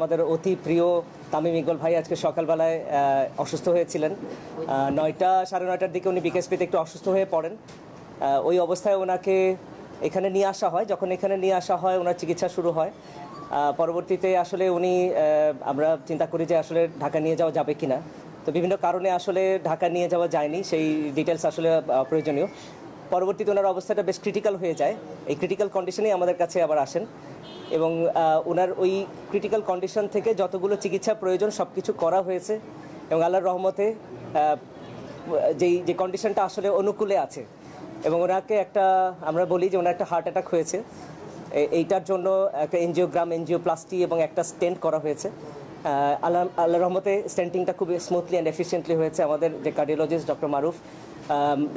আমাদের অতি প্রিয় তামিম ইকবাল ভাই আজকে সকালবেলায় অসুস্থ হয়েছিলেন। নয়টা, সাড়ে নয়টার দিকে উনি বিকেএসপিতে একটু অসুস্থ হয়ে পড়েন। ওই অবস্থায় ওনাকে এখানে নিয়ে আসা হয়। যখন এখানে নিয়ে আসা হয়, ওনার চিকিৎসা শুরু হয়। পরবর্তীতে আসলে উনি আমরা চিন্তা করি যে আসলে ঢাকা নিয়ে যাওয়া যাবে কিনা। তো বিভিন্ন কারণে আসলে ঢাকা নিয়ে যাওয়া যায়নি। সেই ডিটেলস আসলে প্রয়োজনীয়। পরবর্তীতে ওনার অবস্থাটা বেশ ক্রিটিক্যাল হয়ে যায়। এই ক্রিটিক্যাল কন্ডিশনেই আমাদের কাছে আবার আসেন। এবং ওনার ওই ক্রিটিক্যাল কন্ডিশন থেকে যতগুলো চিকিৎসা প্রয়োজন সব কিছু করা হয়েছে এবং আল্লাহর রহমতে যেই, যে কন্ডিশনটা আসলে অনুকূলে আছে এবং ওনাকে একটা, আমরা বলি যে ওনার একটা হার্ট অ্যাটাক হয়েছে। এইটার জন্য একটা এনজিওগ্রাম এনজিওপ্লাস্টি এবং একটা স্টেন্ট করা হয়েছে। আল্লাহ আল্লাহ রহমতে স্টেন্টিংটা খুব স্মুথলি অ্যান্ড এফিসিয়েন্টলি হয়েছে। আমাদের যে cardiologist doctor Maruf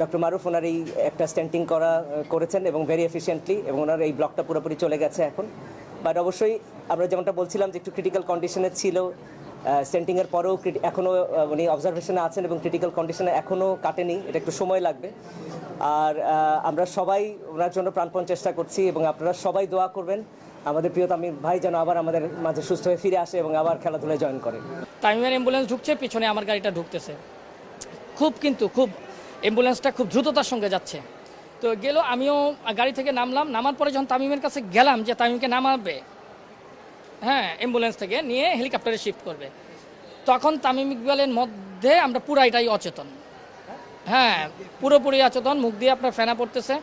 doctor Maruf ওনার এই একটা স্টেন্টিং করা, করেছেন এবং ভেরি এফিসিয়েন্টলি এবং ওনার এই ব্লকটা পুরোপুরি চলে গেছে এখন। বাট অবশ্যই আমরা যেমনটা বলছিলাম যে একটু ক্রিটিক্যাল কন্ডিশনে ছিল স্টেন্টিংয়ের পরেও এখনও উনি অবজারভেশনে আছেন এবং ক্রিটিক্যাল কন্ডিশনে এখনও কাটেনি, এটা একটু সময় লাগবে। আর আমরা সবাই ওনার জন্য প্রাণপণ চেষ্টা করছি এবং আপনারা সবাই দোয়া করবেন। আমাদের প্রিয় তামিম ভাই যেন আবার আমাদের মাঝে সুস্থ হয়ে ফিরে আসে এবং আবার খেলাধুলায় জয়েন করে। টাইমের অ্যাম্বুলেন্স ঢুকছে, পিছনে আমার গাড়িটা ঢুকতেছে। খুব কিন্তু, খুব অ্যাম্বুলেন্সটা খুব দ্রুততার সঙ্গে যাচ্ছে। তো গেল, আমিও গাড়ি থেকে নামলাম। নামার পরে যখন তামিমের কাছে গেলাম যে তামিমকে নামাবে হ্যাঁ অ্যাম্বুলেন্স থেকে নিয়ে হেলিকপ্টারে শিফট করবে, তখন তামিম ইকবালের মধ্যে আমরা পুরাইটাই অচেতন। হ্যাঁ পুরোপুরি অচেতন, মুখ দিয়ে আপনার ফেনা পড়তেছে।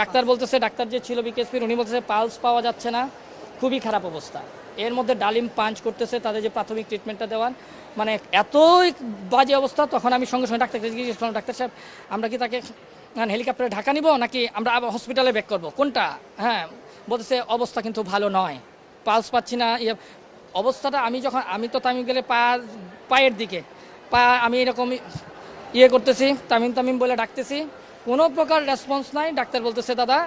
ডাক্তার বলতেছে, ডাক্তার যে ছিল বিকেএসপির উনি বলতেছে পালস পাওয়া যাচ্ছে না। খুবই খারাপ অবস্থা। এর মধ্যে ডালিম পাঞ্চ করতেছে, তাদের যে প্রাথমিক ট্রিটমেন্টটা দেওয়ার। মানে এতই বাজে অবস্থা, তখন আমি সঙ্গে সঙ্গে ডাক্তারকে জিজ্ঞেস করলাম ডাক্তার সাহেব, আমরা কি তাকে হেলিকপ্টারে ঢাকা নিব নাকি আমরা আবার হসপিটালে ব্যাক করব? কোনটা? হ্যাঁ বলতেছে, অবস্থা কিন্তু ভালো নয় পালস পাচ্ছি না ইয়ে অবস্থাটা আমি যখন, আমি তো তামিম গেলে পা, পায়ের দিকে, পা আমি এরকম ইয়ে করতেছি, তামিম তামিম বলে ডাকতেছি, কোনো প্রকার রেসপন্স নাই, ডাক্তার বলতেছে, দাদা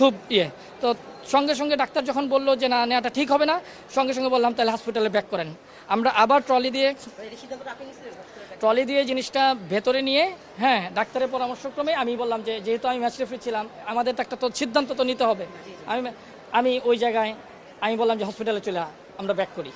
খুব ইয়ে। তো সঙ্গে সঙ্গে ডাক্তার যখন বলল যে, না, নেওয়াটা ঠিক হবে না, সঙ্গে সঙ্গে বললাম, তাহলে হসপিটালে ব্যাক করেন। আমরা আবার ট্রলি দিয়ে ট্রলি দিয়ে জিনিসটা ভেতরে নিয়ে হ্যাঁ ডাক্তারের পরামর্শক্রমে আমি বললাম যে, যেহেতু আমি ম্যাচ রেফারি ছিলাম, আমাদের তো একটা তো সিদ্ধান্ত তো নিতে হবে। আমি আমি ওই জায়গায়, আমি বললাম যে হসপিটালে চলে আমরা ব্যাক করি।